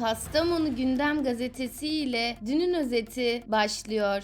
Kastamonu Gündem Gazetesi ile dünün özeti başlıyor.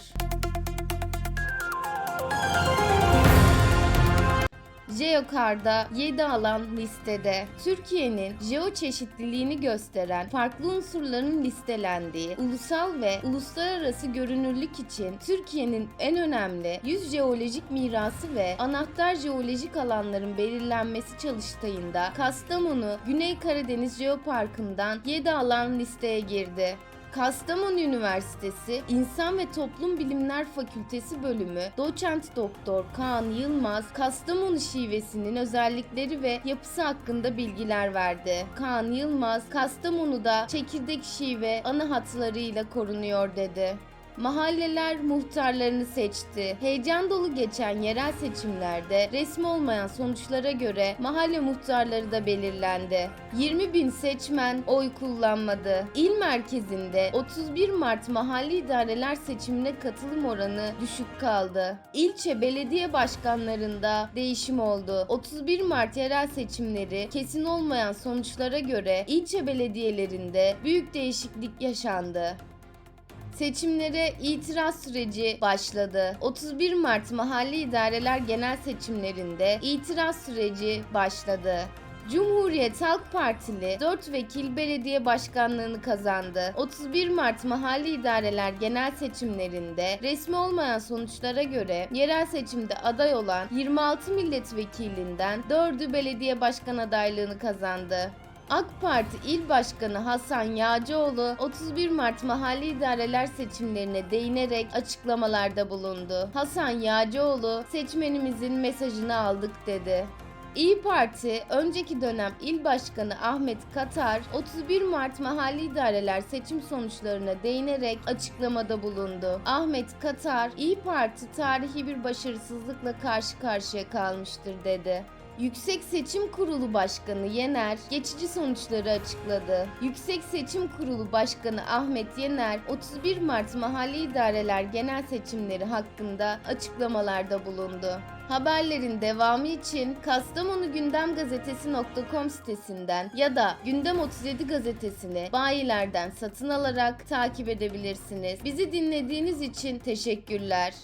Jeokar'da 7 alan listede. Türkiye'nin jeoçeşitliliğini gösteren farklı unsurların listelendiği ulusal ve uluslararası görünürlük için Türkiye'nin en önemli 100 jeolojik mirası ve anahtar jeolojik alanların belirlenmesi çalıştayında Kastamonu Güney Karadeniz Jeoparkı'ndan 7 alan listeye girdi. Kastamonu Üniversitesi İnsan ve Toplum Bilimler Fakültesi bölümü Doçent Doktor Kaan Yılmaz Kastamonu şivesinin özellikleri ve yapısı hakkında bilgiler verdi. Kaan Yılmaz Kastamonu'da çekirdek şive ana hatlarıyla korunuyor dedi. Mahalleler muhtarlarını seçti. Heyecan dolu geçen yerel seçimlerde resmi olmayan sonuçlara göre mahalle muhtarları da belirlendi. 20 bin seçmen oy kullanmadı. İl merkezinde 31 Mart mahalli idareler seçimine katılım oranı düşük kaldı. İlçe belediye başkanlarında değişim oldu. 31 Mart yerel seçimleri kesin olmayan sonuçlara göre ilçe belediyelerinde büyük değişiklik yaşandı. Seçimlere itiraz süreci başladı. 31 Mart Mahalli İdareler Genel Seçimlerinde itiraz süreci başladı. Cumhuriyet Halk Partili 4 vekil belediye başkanlığını kazandı. 31 Mart Mahalli İdareler Genel Seçimlerinde resmi olmayan sonuçlara göre yerel seçimde aday olan 26 milletvekilinden 4'ü belediye başkan adaylığını kazandı. AK Parti İl Başkanı Hasan Yağcıoğlu 31 Mart mahalli idareler seçimlerine değinerek açıklamalarda bulundu. Hasan Yağcıoğlu seçmenimizin mesajını aldık dedi. İyi Parti önceki dönem il başkanı Ahmet Katar 31 Mart mahalli idareler seçim sonuçlarına değinerek açıklamada bulundu. Ahmet Katar, İyi Parti tarihi bir başarısızlıkla karşı karşıya kalmıştır dedi. Yüksek Seçim Kurulu Başkanı Yener geçici sonuçları açıkladı. Yüksek Seçim Kurulu Başkanı Ahmet Yener 31 Mart mahalli idareler genel seçimleri hakkında açıklamalarda bulundu. Haberlerin devamı için Kastamonu Gündem Gazetesi.com sitesinden ya da Gündem 37 gazetesini bayilerden satın alarak takip edebilirsiniz. Bizi dinlediğiniz için teşekkürler.